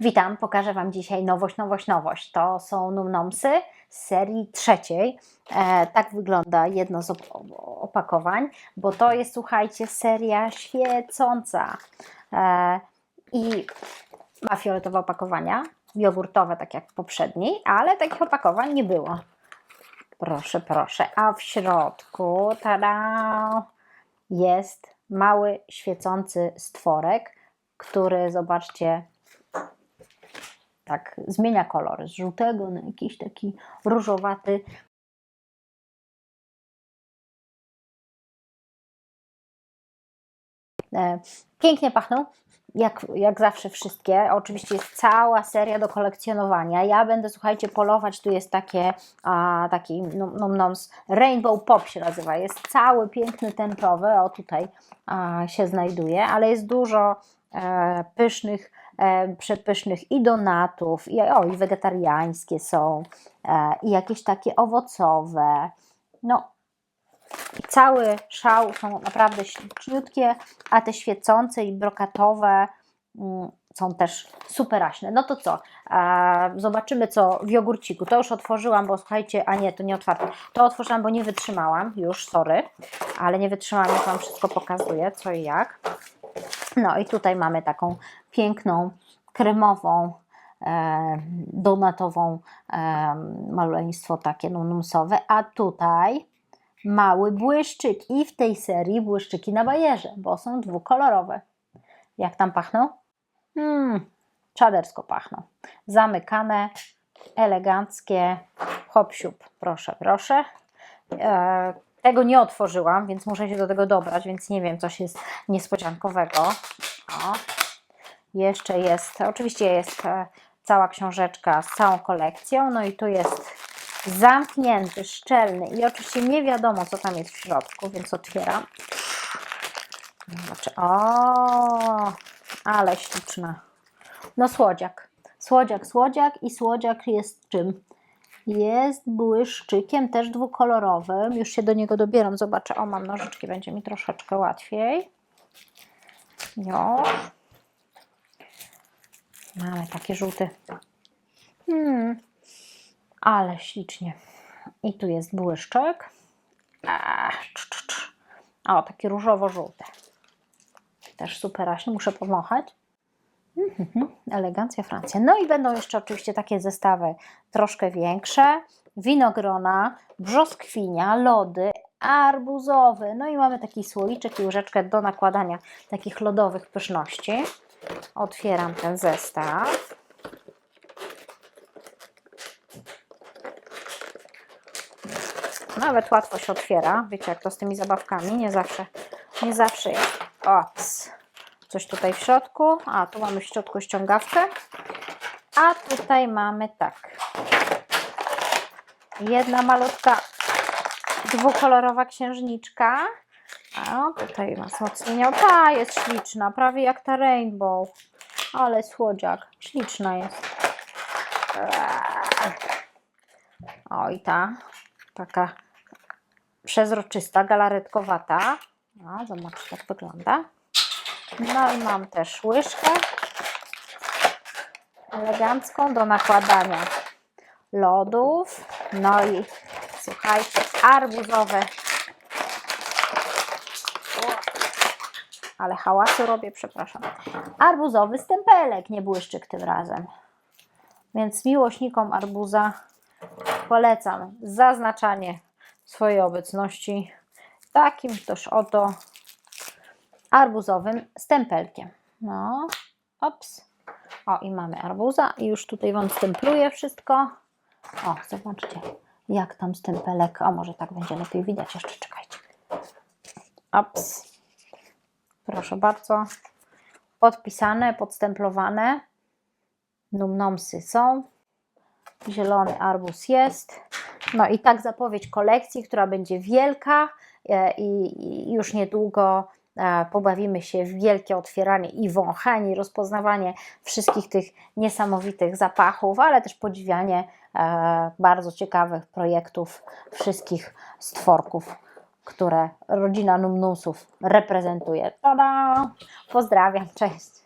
Witam, pokażę Wam dzisiaj nowość, nowość, nowość. To są numnomsy z serii trzeciej. E, tak wygląda jedno z op- opakowań, bo to jest, słuchajcie, seria świecąca. E, I ma fioletowe opakowania, jogurtowe, tak jak w poprzedniej, ale takich opakowań nie było. Proszę, proszę. A w środku, tada, jest mały świecący stworek, który, zobaczcie, tak zmienia kolor z żółtego na jakiś taki różowaty. E, Pięknie pachną, jak, jak zawsze wszystkie. Oczywiście jest cała seria do kolekcjonowania. Ja będę, słuchajcie, polować. Tu jest takie, a, taki num, noms, Rainbow Pop się nazywa. Jest cały piękny tęczowy, o tutaj a, się znajduje, ale jest dużo e, pysznych, przepysznych i donatów, i, o, i wegetariańskie są, e, i jakieś takie owocowe. No, cały szał są naprawdę śliczniutkie, a te świecące i brokatowe mm, są też superaśne. No to co? E, zobaczymy co w jogurciku. To już otworzyłam, bo słuchajcie, a nie, to nie otwarte. To otworzyłam, bo nie wytrzymałam już, sorry, ale nie wytrzymałam, jak Wam wszystko pokazuję, co i jak. No i tutaj mamy taką piękną, kremową, e, donatową e, takie numnusowe, a tutaj mały błyszczyk i w tej serii błyszczyki na bajerze, bo są dwukolorowe. Jak tam pachną? Mmm, czadersko pachną. Zamykane, eleganckie, hop siup. Proszę, proszę. E, tego nie otworzyłam, więc muszę się do tego dobrać, więc nie wiem, coś jest niespodziankowego. O. Jeszcze jest, oczywiście jest e, cała książeczka z całą kolekcją, no i tu jest zamknięty, szczelny i oczywiście nie wiadomo, co tam jest w środku, więc otwieram. Znaczy, o, ale śliczna. No słodziak. Słodziak, słodziak i słodziak jest czym? Jest błyszczykiem, też dwukolorowym. Już się do niego dobieram. Zobaczę. O, mam nożyczki, będzie mi troszeczkę łatwiej. Już. Mamy taki żółty. Hmm. Ale ślicznie. I tu jest błyszczek. O, taki różowo-żółty. Też superaśnie, muszę pomachać. Mhm, Elegancja Francja. No i będą jeszcze oczywiście takie zestawy troszkę większe. Winogrona, brzoskwinia, lody, arbuzowy. No i mamy taki słoiczek i łyżeczkę do nakładania takich lodowych pyszności. Otwieram ten zestaw. Nawet łatwo się otwiera. Wiecie, jak to z tymi zabawkami. Nie zawsze, nie zawsze jest. Ops. Coś tutaj w środku. A, tu mamy w środku ściągawkę. A tutaj mamy tak. Jedna malutka, dwukolorowa księżniczka. A, tutaj ma wzmocnienie. O, ta jest śliczna. Prawie jak ta rainbow. Ale słodziak. Śliczna jest. O, i ta. Taka przezroczysta, galaretkowata. No, zobaczcie, jak wygląda. No i mam też łyżkę elegancką do nakładania lodów. No i słuchajcie, arbuzowe. Ale hałasu robię, przepraszam. Arbuzowy stempelek, nie błyszczyk tym razem. Więc miłośnikom arbuza polecam zaznaczanie swojej obecności takim też oto arbuzowym stempelkiem. No, ops. O, i mamy arbuza i już tutaj Wam stempluję wszystko. O, zobaczcie, jak tam stempelek. O, może tak będzie lepiej widać. Jeszcze czekajcie. Ops. Proszę bardzo. Podpisane, podstemplowane. Numnomsy są. Zielony arbuz jest. No i tak zapowiedź kolekcji, która będzie wielka e, i już niedługo pobawimy się w wielkie otwieranie i wąchanie, rozpoznawanie wszystkich tych niesamowitych zapachów, ale też podziwianie e, bardzo ciekawych projektów wszystkich stworków, które rodzina Numnusów reprezentuje. Tada! Pozdrawiam, cześć!